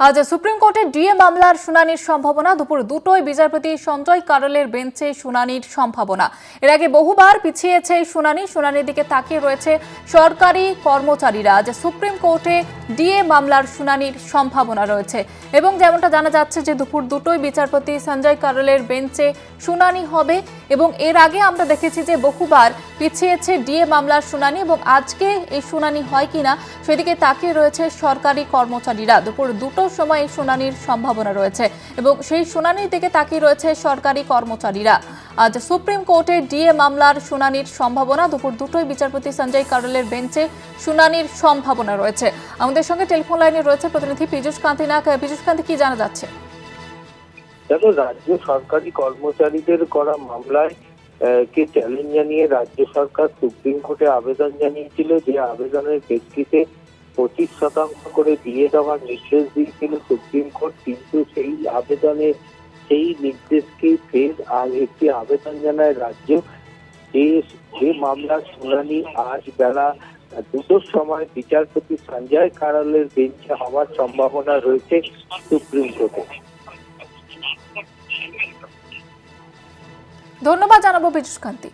আজ সুপ্রিম কোর্টে ডিএ মামলার শুনানির সম্ভাবনা। দুপুর দুটোয় বিচারপতি সঞ্জয় কারলের বেঞ্চে শুনানির সম্ভাবনা। এর আগে বহুবার পিছিয়েছে শুনানি। শুনানির দিকে তাকিয়ে রয়েছে সরকারি কর্মচারীরা। আজ সুপ্রিম কোর্টে ডিএ মামলার শুনানির সম্ভাবনা রয়েছে। এবং যেমনটা জানা যাচ্ছে যে দুপুর দুটোই বিচারপতি সঞ্জয় কারলের বেঞ্চে শুনানি হবে এবং এর আগে আমরা দেখেছি যে বহুবার পিছিয়েছে ডিএ মামলার শুনানি এবং আজকে এই শুনানি হয় কিনা সেদিকে তাকিয়ে রয়েছে সরকারি কর্মচারীরা। দুপুর দুটোর সময় এই শুনানির সম্ভাবনা রয়েছে এবং সেই শুনানির দিকে তাকিয়ে রয়েছে সরকারি কর্মচারীরা। আজ সুপ্রিম কোর্টে ডিএ মামলার শুনানির সম্ভাবনা। দুপুর দুটোই বিচারপতি সঞ্জয় কারলের বেঞ্চে শুনানির সম্ভাবনা রয়েছে। আমাদের সঙ্গে টেলিফোন লাইনে রয়েছে প্রতিনিধি পীযুষ কান্তি নাক পীযুষ কান্তি, কি জানা যাচ্ছে? দেখো, রাজ্য সরকারি কর্মচারীদের করা মামলায় কে চ্যালেঞ্জ জানিয়ে রাজ্য সরকার সুপ্রিম কোর্টে আবেদন জানিয়েছিল। যে আবেদনের প্রেক্ষিতে পঁচিশ শতাংশ করে দিয়ে দেওয়ার নির্দেশ দিয়েছিল সুপ্রিম কোর্ট, কিন্তু সেই আবেদনে সেই নির্দেশকে ফের আর একটি আবেদন জানায় রাজ্য। যে যে মামলার শুনানি আজ বেলা দুটোর সময় বিচারপতি সঞ্জয় কারালের বেঞ্চে হওয়ার সম্ভাবনা রয়েছে সুপ্রিম কোর্টে। ধন্যবাদ, জানাব পীযুষ কান্তি।